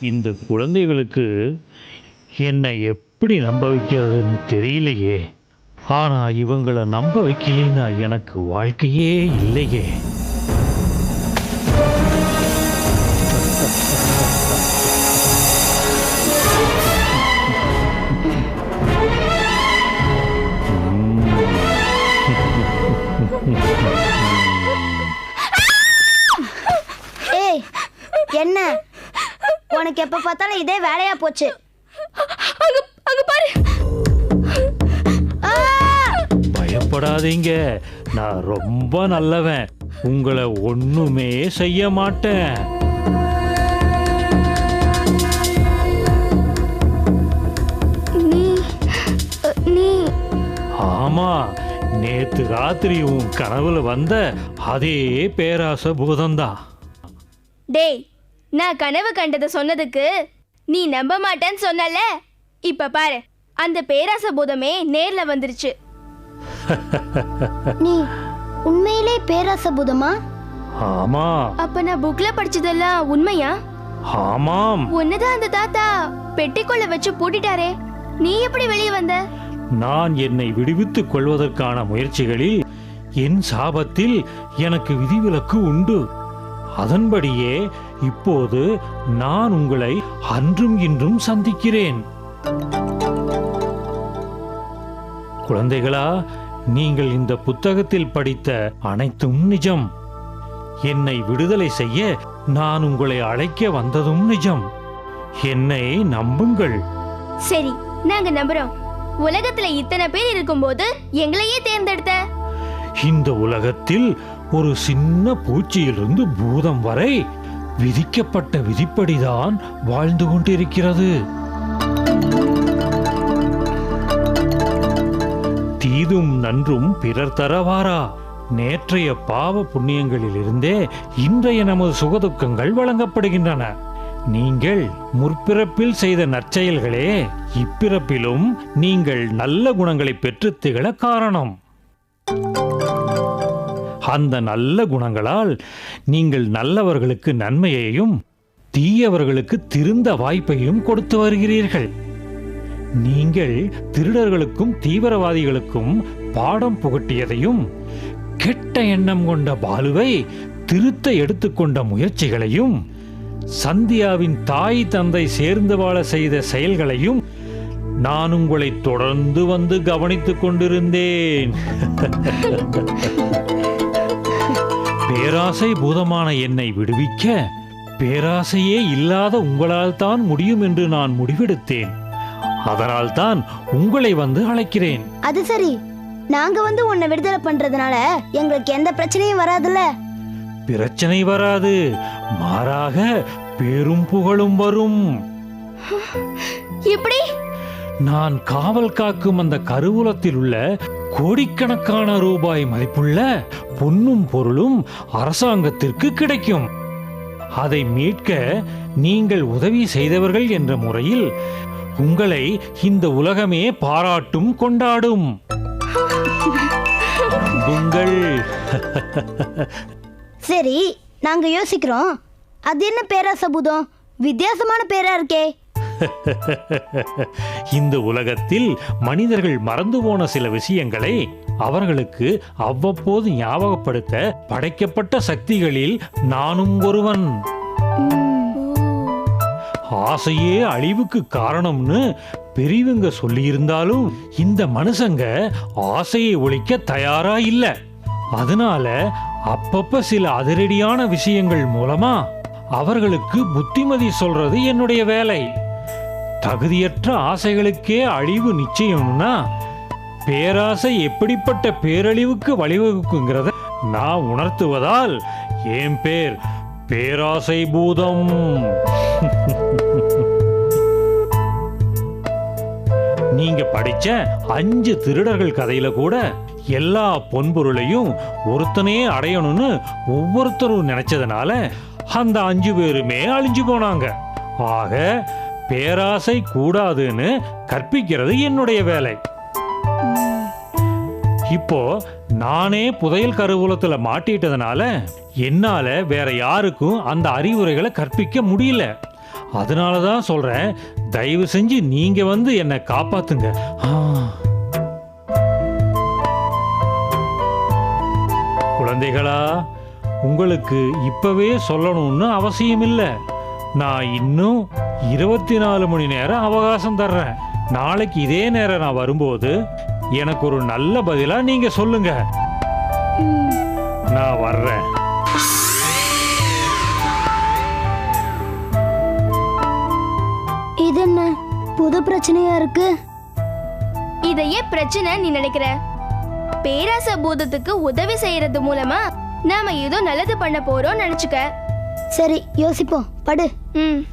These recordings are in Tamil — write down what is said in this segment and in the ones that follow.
இந்த குழந்தைகளுக்கு என்னை எப்படி நம்ப வைக்கிறதுன்னு தெரியலையே. ஆனால் இவங்களை நம்ப வைக்கலைன்னா எனக்கு வாழ்க்கையே இல்லையே. உனக்கு எப்ப பார்த்தாலும் இதே வேலையா போச்சு. அங்க அங்க பாரு. ஆ! பயப்படாதீங்க. நான் ரொம்ப நல்லவன். உங்களை ஒண்ணுமே செய்ய மாட்டேன். நீ அ, நீ. ஆமா நேத்து ராத்திரி உன் கனவுல வந்த அதே பேராச பூதம்தான் டேய் நான் கனவு கண்டதை சொன்னதுக்கு நீ நம்ப மாட்டேன்னு சொன்னல இப்ப பாரு அந்த பேராச பூதமே நேர்ல வந்துருச்சு. நீ உண்மையிலே பேராச பூதமா ஆமா. அப்ப நான் புக்ல படிச்சதெல்லாம் உண்மையா? ஆமாம். உன்னதான் அந்த தாத்தா பெட்டிக்குள்ள வச்சு பூட்டிட்டாரே. நீ எப்படி வெளியே வந்த? நான் என்னை விடுவித்துக் கொள்வதற்கான முயற்சிகளில் என் சாபத்தில் எனக்கு விதிவிலக்கு உண்டு. அதன்படியே இப்போது நான் உங்களை அன்றும் இன்றும் சந்திக்கிறேன். குழந்தைகளா நீங்கள் இந்த புத்தகத்தில் படித்த அனைத்தும் நிஜம். என்னை விடுதலை செய்ய நான் உங்களை அழைக்க வந்ததும் நிஜம். என்னை நம்புங்கள். சரி நாங்க நம்புறோம். உலகத்துல இத்தனை பேர் இருக்கும்போது எங்களையே தேர்ந்தெடுத்த? இந்த உலகத்தில் ஒரு சின்ன பூச்சியிலிருந்து பூதம் வரை விதிக்கப்பட்ட விதிப்படிதான் வாழ்ந்து கொண்டிருக்கிறது. தீதும் நன்றும் பிறர் தரவாரா? நேற்றைய பாவ புண்ணியங்களிலிருந்தே இன்றைய நமது சுகதுக்கங்கள் வழங்கப்படுகின்றன. நீங்கள் முற்பிறப்பில் செய்த நற்செயல்களே இப்பிறப்பிலும் நீங்கள் நல்ல குணங்களை பெற்றுத் திகழ காரணம். அந்த நல்ல குணங்களால் நீங்கள் நல்லவர்களுக்கு நன்மையையும் தீயவர்களுக்கு திருந்த வாய்ப்பையும் கொடுத்து வருகிறீர்கள். நீங்கள் திருடர்களுக்கும் தீவிரவாதிகளுக்கும் பாடம் புகட்டியதையும் கெட்ட எண்ணம் கொண்ட பாலுவை திருத்த எடுத்துக்கொண்ட முயற்சிகளையும் சந்தியாவின் தாய் தந்தை சேர்ந்து வாழ செய்த செயல்களையும் நான் உங்களை தொடர்ந்து வந்து கவனித்துக் கொண்டிருந்தேன். பேராசை பூதமான என்னை விடுவிக்க பேராசையே இல்லாத உங்களால் தான் முடியும் என்று நான் முடிவெடுத்தேன். அதனால் தான் உங்களை வந்து அழைக்கிறேன். அது சரி. நாங்க வந்து உன்னை விடுதலை பண்றதுனால எங்களுக்கு எந்த பிரச்சனையும் வராதுல்ல? பிரச்சனை வராது. மாறாக பேரும் புகழும் வரும். இப்படி நான் காவல் காக்கும் அந்த கருவூலத்தில் உள்ள கோடிக்கணக்கான ரூபாய் மதிப்புள்ள பொன்னும் பொருளும் அரசாங்கத்திற்கு கிடைக்கும். அதை மீட்க நீங்கள் உதவி செய்தவர்கள் என்ற முறையில் உங்களை இந்த உலகமே பாராட்டும் கொண்டாடும். உங்கள் சரி நாங்க யோசிக்கிறோம். அது என்ன பேரா பூதம் வித்தியாசமான பேரா இருக்கே. இந்த உலகத்தில் மனிதர்கள் மறந்து போன சில விஷயங்களை அவர்களுக்கு அவ்வப்போது ஞாபகப்படுத்த படைக்கப்பட்ட சக்திகளில் நானும் ஒருவன். ஆசையே அழிவுக்கு காரணம்னு பெரியவங்க சொல்லியிருந்தாலும் இந்த மனுஷங்க ஆசையை ஒழிக்க தயாரா இல்ல. அதனால அப்பப்ப சில அதிரடியான விஷயங்கள் மூலமா அவர்களுக்கு புத்திமதி சொல்றது என்னுடைய வேலை. தகுதியற்ற ஆசைகளுக்கே அழிவு நிச்சயம்னா பேராசை எப்படிப்பட்ட பேரழிவுக்கு வழிவகுக்குங்கிறத நான் உணர்த்துவதால் என் பேர் பேராசை பூதம் நீங்க படிச்ச அஞ்சு திருடர்கள் கதையில கூட எல்லா பொன்பொருளையும் ஒருத்தனே அடையணும்னு ஒவ்வொருத்தரும் நினைச்சதுனால அந்த அஞ்சு பேருமே அழிஞ்சு போனாங்க. ஆக பேராசை கூடாதுன்னு கற்பிக்கிறது என்னுடைய வேலை. இப்போ நானே புதையல் கருவூலத்துல மாட்டிட்டதுனால என்னால வேற யாருக்கும் அந்த அறிவுரைகளை கற்பிக்க முடியல. அதனால தான் சொல்றேன் தயவு செஞ்சு நீங்க வந்து என்னை காப்பாத்துங்க. குழந்தைகளா உங்களுக்கு இப்பவே சொல்லணும்னு அவசியம் இல்லை நான் இன்னும் இருபத்தி நாலு மணி நேரம் அவகாசம் தர்றேன். நாளைக்கு இதே நேரம் நான் வரும்போது எனக்கு ஒரு நல்ல பதிலா நீங்க சொல்லுங்க. நான் வர்றேன். இது என்ன புது பிரச்சனையா இருக்கு? இதையே பிரச்சனை நீ நினைக்கிற? பேராச பூதத்துக்கு உதவி செய்யறது மூலமா நாம ஏதோ நல்லது பண்ண போறோம் நினைச்சுக்க. சரி யோசிப்போம். படு. ம்.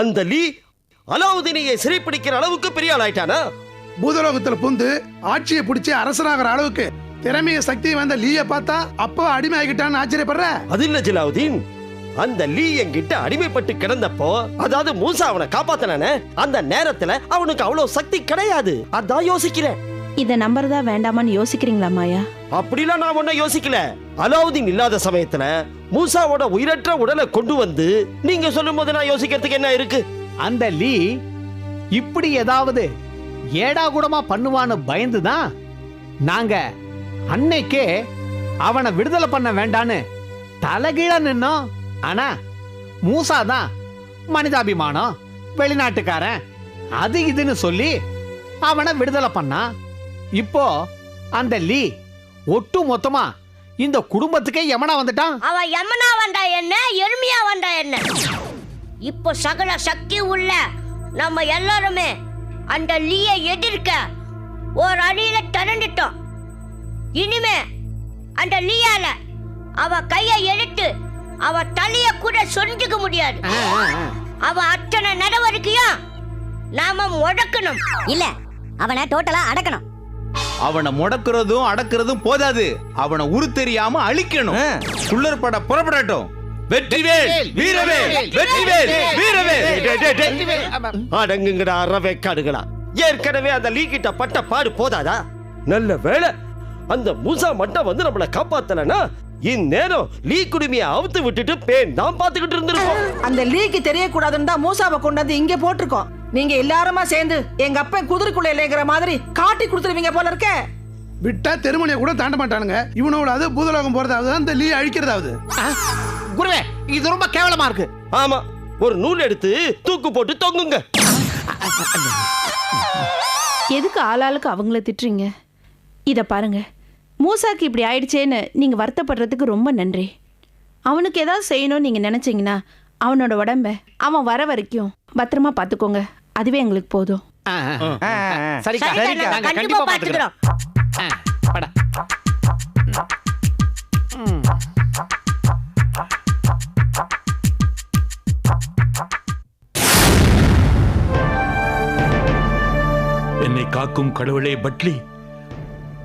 அந்த லீ அலாவுதீனையை சிறைப்பிடிக்கிற அளவுக்கு பெரிய ஆள் ஆயிட்டானா பூதலோகத்துல புந்து ஆட்சியை பிடிச்சி அரசராகிற அளவுக்கு திறமைய சக்தி வந்த லீய பார்த்தா அப்போ அடிமை ஆகிட்டான்னு ஆச்சரியப்படுற? அது இல்ல ஜலாவுதீன். அந்த லீ என்கிட்ட அடிமைப்பட்டு கிடந்தப்போ அதாவது மூசா அவனை காப்பாத்தனானே அந்த நேரத்துல அவனுக்கு அவ்வளவு சக்தி கிடையாது. அதான் யோசிக்கிறேன். இதை நம்புறதா வேண்டாமான்னு யோசிக்கிறீங்களா மாயா? அப்படிலாம் நான் ஒன்னும் யோசிக்கல. அலாவுதீன் இல்லாத சமயத்துல மூசாவோட உயிரற்ற உடலை கொண்டு வந்து நீங்க சொல்லும் போது நான் யோசிக்கிறதுக்கு என்ன இருக்கு? அந்த லீ இப்படி ஏதாவது ஏடா கூடமா பண்ணுவான்னு பயந்து தான் நாங்க அன்னைக்கே அவனை விடுதலை பண்ண வேண்டான்னு தலைகீழ நின்னோம். ஆனா மூசா தான் மனிதாபிமானம் வெளிநாட்டுக்காரன் அது இதுன்னு சொல்லி அவனை விடுதலை பண்ணான் இப்போ அந்த லீ ஒட்டு மொத்தமா இந்த குடும்பத்துக்கே எமனா வந்துட்டான்? அவ யமனா வந்தா என்ன? எருமையா வந்தா என்ன? இப்போ சகல சக்தி உள்ள நம்ம எல்லாருமே அந்த லீய எதிர்க்க ஒரு அடியில திரண்டுட்டோம். இனிமே அந்த லீயால அவ கைய எடுத்து அவ தலைய கூட சொரிஞ்சுக்க முடியாது. அவ அத்தனை நடவடிக்கையும் நாம முடக்கணும். இல்ல அவனை டோட்டலா அடக்கணும். அவனை முடக்குறதும் அடக்குறதும் போதாது. அவனை உரு தெரியாம அழிக்கணும். குள்ளர் பட புறப்படட்டும். வெற்றிவேல் வீரவேல் வெற்றிவேல் வீரவேல். அடங்குங்கடா அறவே காடுகளா. ஏற்கனவே அந்த லீ கிட்ட பட்ட பாடு போதாதா? நல்ல வேளை அந்த மூசா மட்டும் வந்து நம்மள காப்பாத்தலனா இந்நேரம் லீ குடுமிய அவுத்து விட்டுட்டு பேன் தான் பாத்துக்கிட்டு அந்த லீக்கு தெரியக்கூடாதுன்னு தான் மூசாவை கொண்டு வந்து இங்க போட்டிருக்கோம். நீங்க எல்லாருமா சேர்ந்து எங்க அப்பன் குதிரைக்குள்ள இல்லைங்கிற மாதிரி காட்டி கொடுத்துருவீங்க போல இருக்க. விட்டா தெருமணியை கூட தாண்ட மாட்டானுங்க. இவனோட அது பூதலோகம் போறதாவது அந்த லீ அழிக்கிறதாவது. ஆ, குருவே இது ரொம்ப கேவலமா இருக்கு. ஆமா ஒரு நூல் எடுத்து தூக்கு போட்டு தொங்குங்க. எதுக்கு ஆளாளுக்கு அவங்கள திட்டுறீங்க? இதை பாருங்க மூசாக்கு இப்படி ஆயிடுச்சேன்னு நீங்க வருத்தப்படுறதுக்கு ரொம்ப நன்றி. அவனுக்கு ஏதாவது செய்யணும்னு நீங்க நினைச்சீங்கன்னா அவனோட உடம்ப அவன் வர வரைக்கும் பத்திரமா பார்த்துக்கோங்க அதுவே எங்களுக்கு போதும். சரிக்கா நாங்க கண்டிப்பா பாத்துக்கிறோம். பட. என்னை காக்கும் கடவுளே பட்லி.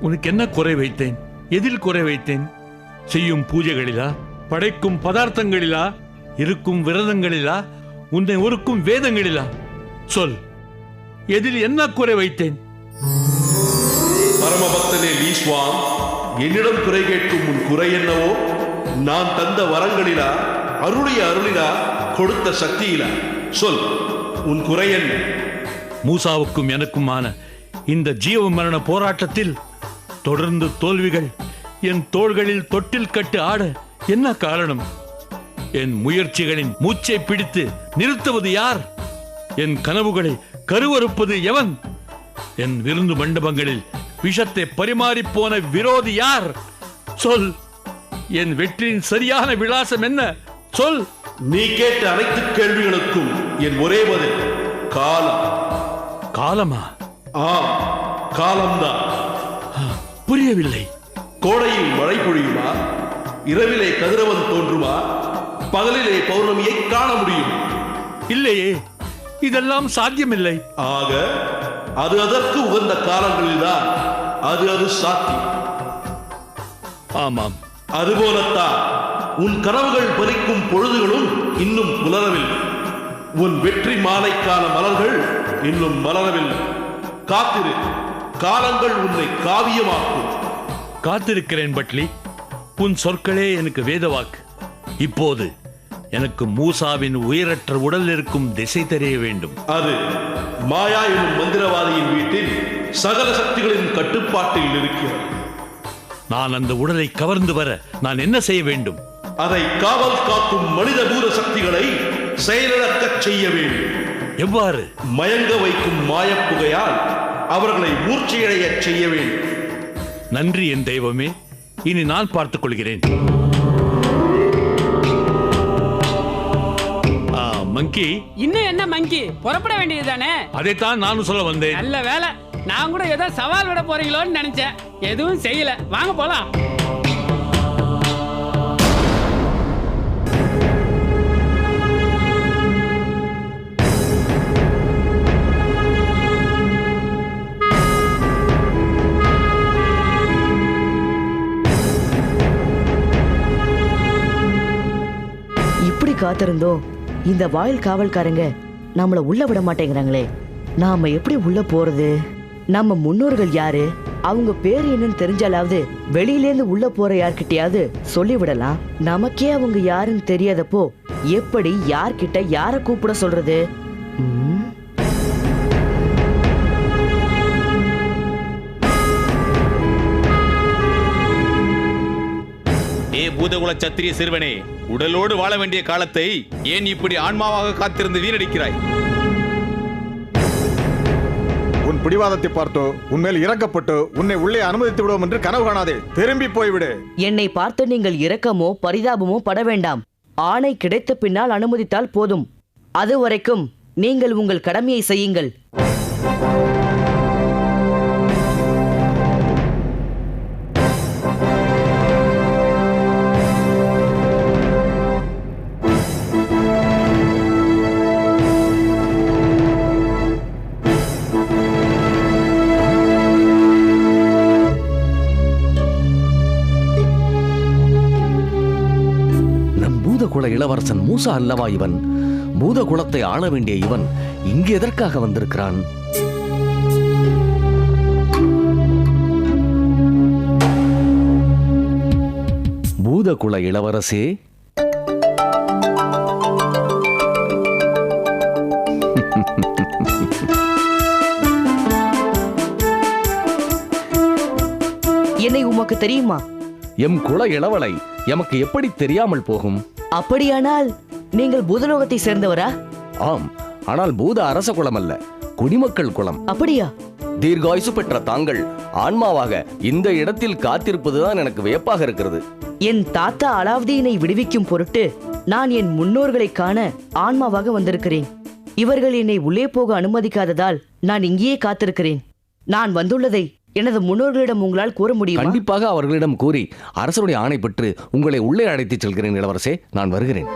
உனக்கு என்ன குறை வைத்தேன்? எதில் குறை வைத்தேன்? செய்யும் பூஜைகளிலா? படைக்கும் பதார்த்தங்களிலா? இருக்கும் விரதங்களிலா? உன்னை ஒருக்கும் வேதங்களிலா? சொல். எதில் என்ன குறை வைத்தேன்? பரமபக்தனே லீஸ்வான் என்னிடம் குறை கேட்கும் உன் குறை என்னவோ? நான் தந்த வரங்களிலா அருளிய அருளிலா கொடுத்த சக்தியிலா? சொல் உன் குறை என்ன? மூசாவுக்கும் எனக்குமான இந்த ஜீவ மரண போராட்டத்தில் தொடர்ந்து தோல்விகள் என் தோள்களில் தொட்டில் கட்டு ஆட என்ன காரணம்? என் முயற்சிகளின் மூச்சை பிடித்து நிறுத்துவது யார்? என் கனவுகளை கருவறுப்பது எவன்? என் விருந்து மண்டபங்களில் விஷத்தை பரிமாறிப் போன விரோதி யார்? சொல். என் வெற்றியின் சரியான விலாசம் என்ன? சொல். நீ கேட்ட அனைத்து கேள்விகளுக்கும் என் ஒரே பதில் காலம். காலமா? ஆம் காலம்தான். புரியவில்லை. கோடையில் மழை பொழியுமா? இரவிலே கதிரவன் தோன்றுமா? பகலிலே பௌர்ணமியை காண முடியும். இல்லையே. இதெல்லாம் சாத்தியமில்லை. ஆக அது அதற்கு உகந்த காலங்களில்தான் அது அது சாத்தியம். ஆமாம். அதுபோலத்தான் உன் கனவுகள் பறிக்கும் பொழுதுகளும் இன்னும் புலரவில்லை உன் வெற்றி மாலைக்கான மலர்கள் இன்னும் மலரவில்லை. காத்திரு காலங்கள் உன்னை காவியமாக்கும். காத்திருக்கிறேன் பட்லி உன் சொற்களே எனக்கு வேதவாக்கு. இப்போது எனக்கு மூசாவின் உயிரற்ற உடல் இருக்கும் திசை தெரிய வேண்டும். அது மாயா எனும் மந்திரவாதியின் வீட்டில் சகல சக்திகளின் கட்டுப்பாட்டில் இருக்கிறது. நான் அந்த உடலை கவர்ந்து வர நான் என்ன செய்ய வேண்டும்? அதை காவல் காக்கும் மனித பூர சக்திகளை செயலிழக்கச் செய்ய வேண்டும். எவ்வாறு? மயங்க வைக்கும் மாயப்புகையால் அவர்களை மூர்ச்சையடையச் செய்ய வேண்டும். நன்றி என் தெய்வமே. இனி நான் பார்த்துக் கொள்கிறேன். மங்கி. இன்னும் என்ன மங்கி? புறப்பட வேண்டியதுதானே அதைத்தான் நானும் சொல்ல வந்தேன். நல்ல வேலை. நான் கூட ஏதோ சவால் விட போறீங்களோன்னு நினைச்சேன். எதுவும் செய்யல. வாங்க போலாம். இப்படி காத்திருந்தோம். இந்த வாயில் காவல்காரங்க நம்மள உள்ள விட மாட்டேங்கிறாங்களே. நாம எப்படி உள்ள போறது? நம்ம முன்னோர்கள் யாரு? அவங்க பேர் என்னன்னு தெரிஞ்சாலாவது வெளியிலேருந்து உள்ள போற யார்கிட்டயாவது சொல்லிவிடலாம். நமக்கே அவங்க யாருன்னு தெரியாதப்போ எப்படி யார்கிட்ட யார கூப்பிட சொல்றது? ம், ஏ பூதகுல சத்திரிய சிறுவனே உடலோடு வாழ வேண்டிய காலத்தை ஏன் இப்படி ஆன்மாவாக காத்திருந்து வீணடிக்கிறாய்? உன் பிடிவாதத்தை பார்த்தோ உன்மேல் இறக்கப்பட்டு உன்னை உள்ளே அனுமதித்து விடுவோம் என்று கனவு காணாதே. திரும்பி போய்விடு. என்னை பார்த்து நீங்கள் இரக்கமோ பரிதாபமோ பட வேண்டாம். ஆணை கிடைத்த பின்னால் அனுமதித்தால் போதும். அதுவரைக்கும் நீங்கள் உங்கள் கடமையை செய்யுங்கள். மூசா அல்லவா இவன்? பூதகுலத்தை ஆள வேண்டிய இவன் இங்கு எதற்காக வந்திருக்கிறான்? பூதகுல இளவரசே. என்னை உமக்கு தெரியுமா? எம் குல இளவலை எமக்கு எப்படி தெரியாமல் போகும்? அப்படியானால் நீங்கள் பூதலோகத்தை சேர்ந்தவரா? ஆம் ஆனால் பூத அரச குலம் அல்ல குடிமக்கள் குலம். அப்படியா? தீர்காயுசு பெற்ற தாங்கள் ஆன்மாவாக இந்த இடத்தில் காத்திருப்பதுதான் எனக்கு வியப்பாக இருக்கிறது. என் தாத்தா அலாவுதீனை விடுவிக்கும் பொருட்டு நான் என் முன்னோர்களை காண ஆன்மாவாக வந்திருக்கிறேன். இவர்கள் என்னை உள்ளே போக அனுமதிக்காததால் நான் இங்கேயே காத்திருக்கிறேன். நான் வந்துள்ளதை எனது முன்னோர்களிடம் உங்களால் கூற முடியுமா? கண்டிப்பாக அவர்களிடம் கூறி அரசருடைய ஆணை பெற்று உங்களை உள்ளே அழைத்துச் செல்கிறேன் இளவரசே நான் வருகிறேன்.